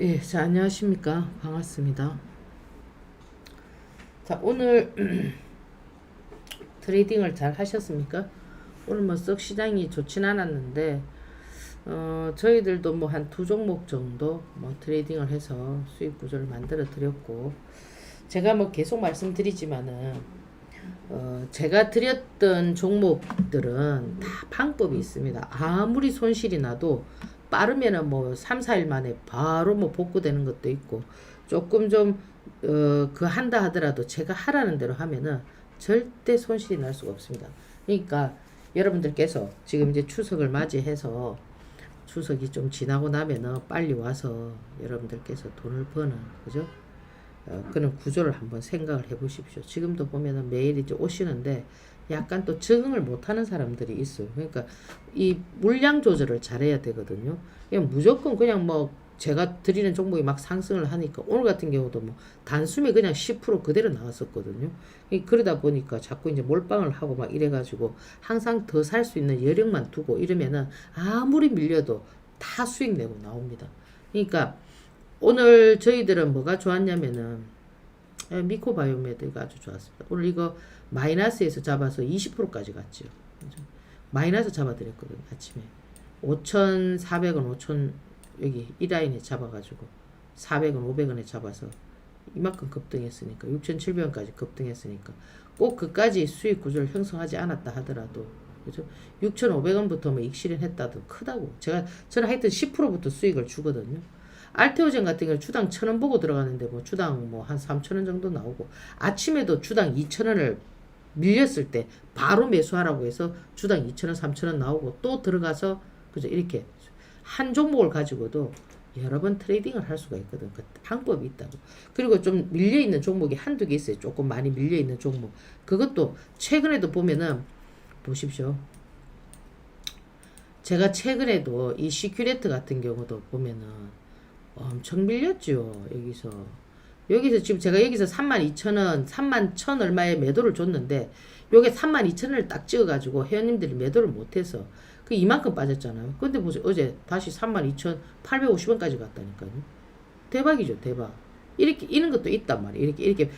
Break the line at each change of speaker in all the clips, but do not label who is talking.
예, 자, 안녕하십니까. 반갑습니다. 자, 오늘 트레이딩을 잘 하셨습니까? 오늘 뭐 썩 시장이 좋진 않았는데, 어, 저희들도 뭐 한 두 종목 정도 뭐 트레이딩을 해서 수익 구조를 만들어 드렸고, 제가 뭐 계속 말씀드리지만은, 어, 제가 드렸던 종목들은 다 방법이 있습니다. 아무리 손실이 나도 빠르면은 뭐 3, 4일 만에 바로 뭐 복구되는 것도 있고 조금 좀 어, 그 한다 하더라도 제가 하라는 대로 하면은 절대 손실이 날 수가 없습니다. 그러니까 여러분들께서 지금 이제 추석을 맞이해서 추석이 좀 지나고 나면은 빨리 와서 여러분들께서 돈을 버는 그죠? 어, 그런 구조를 한번 생각을 해 보십시오. 지금도 보면은 매일 이제 오시는데 약간 또 적응을 못하는 사람들이 있어요. 그러니까 이 물량 조절을 잘해야 되거든요. 그냥 무조건 그냥 뭐 제가 드리는 종목이 막 상승을 하니까 오늘 같은 경우도 뭐 단숨에 그냥 10% 그대로 나왔었거든요. 이 그러다 보니까 자꾸 이제 몰빵을 하고 막 이래가지고 항상 더 살 수 있는 여력만 두고 이러면은 아무리 밀려도 다 수익 내고 나옵니다. 그러니까 오늘 저희들은 뭐가 좋았냐면은 예, 미코바이오메드가 아주 좋았습니다. 오늘 이거 마이너스에서 잡아서 20%까지 갔죠. 마이너스 잡아드렸거든요. 아침에 5,400원, 5,000 여기 이 라인에 잡아가지고 400원, 500원에 잡아서 이만큼 급등했으니까 6,700원까지 급등했으니까 꼭 그까지 수익 구조를 형성하지 않았다 하더라도 그죠? 6,500원부터 뭐 익실현 했다도 크다고 제가 저는 하여튼 10%부터 수익을 주거든요. 알테오젠 같은 경우 주당 1,000원 보고 들어가는데 뭐 주당 뭐한 3,000원 정도 나오고 아침에도 주당 2,000원을 밀렸을 때 바로 매수하라고 해서 주당 2,000원, 3,000원 나오고 또 들어가서 그죠 이렇게 한 종목을 가지고도 여러 번 트레이딩을 할 수가 있거든. 그 방법이 있다고. 그리고 좀 밀려 있는 종목이 한두 개 있어요. 조금 많이 밀려 있는 종목. 그것도 최근에도 보면은 보십시오. 제가 최근에도 이 시큐레트 같은 경우도 보면은 엄청 밀렸죠. 여기서. 여기서 지금 제가 여기서 32,000원, 31,000 얼마에 매도를 줬는데 요게 32,000원을 딱 찍어가지고 회원님들이 매도를 못해서 그 이만큼 빠졌잖아요. 근데 보세요. 어제 다시 32,850원까지 갔다니까요. 대박이죠. 대박. 이렇게 이런 것도 있단 말이에요. 이렇게 이렇게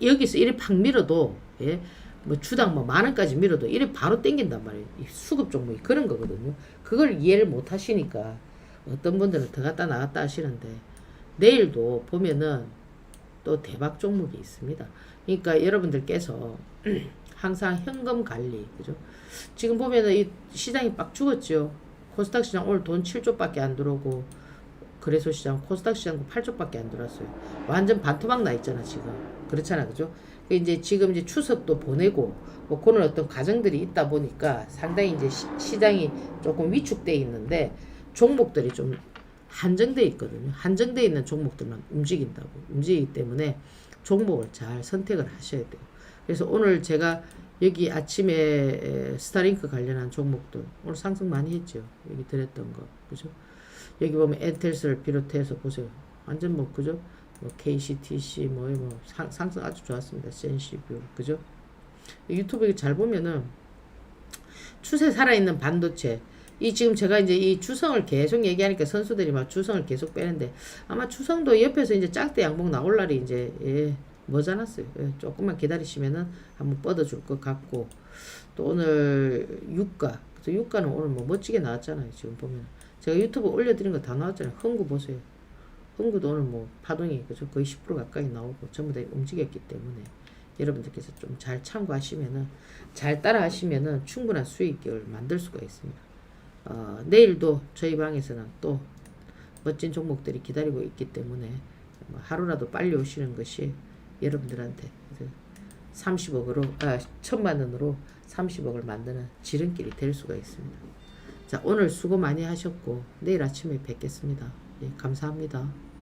여기서 이렇게 팍 밀어도 예. 뭐 주당 뭐 만 원까지 밀어도 이렇게 바로 땡긴단 말이에요. 이 수급 종목이 그런 거거든요. 그걸 이해를 못 하시니까 어떤 분들은 더 갔다 나갔다 하시는데 내일도 보면은 또 대박 종목이 있습니다. 그러니까 여러분들께서 항상 현금 관리, 그죠? 지금 보면은 이 시장이 빡 죽었죠. 코스닥 시장 오늘 돈 7조밖에 안 들어오고 거래소 시장, 코스닥 시장 8조밖에 안 들어왔어요. 완전 반토막 나 있잖아 지금. 그렇잖아, 그죠? 그 이제 지금 이제 추석도 보내고 뭐 그런 어떤 과정들이 있다 보니까 상당히 이제 시, 장이 조금 위축돼 있는데 종목들이 좀 한정돼 있거든요. 한정돼 있는 종목들만 움직인다고 움직이기 때문에 종목을 잘 선택을 하셔야 돼요. 그래서 오늘 제가 여기 아침에 스타링크 관련한 종목들 오늘 상승 많이 했죠. 여기 드렸던 거 그죠? 여기 보면 엔텔스를 비롯해서 보세요. 완전 뭐 그죠? 뭐 KCTC 뭐, 뭐 상, 상승 아주 좋았습니다. 센시뷰 그죠? 유튜브 잘 보면은 추세 살아있는 반도체 이 지금 제가 이제 이 주성을 계속 얘기하니까 선수들이 막 주성을 계속 빼는데 아마 주성도 옆에서 이제 짝대 양봉 나올 날이 이제 예, 머지않았어요. 예, 조금만 기다리시면은 한번 뻗어줄 것 같고 또 오늘 유가 그래서 유가는 오늘 뭐 멋지게 나왔잖아요. 지금 보면 제가 유튜브 올려드린 거 다 나왔잖아요. 흥구 보세요. 흥구도 오늘 뭐 파동이 그죠 거의 10% 가까이 나오고 전부 다 움직였기 때문에 여러분들께서 좀 잘 참고하시면은 잘 따라하시면은 충분한 수익을 만들 수가 있습니다. 어, 내일도 저희 방에서는 또 멋진 종목들이 기다리고 있기 때문에 뭐 하루라도 빨리 오시는 것이 여러분들한테 30억으로 아 천만 원으로 30억을 만드는 지름길이 될 수가 있습니다. 자 오늘 수고 많이 하셨고 내일 아침에 뵙겠습니다. 예, 감사합니다.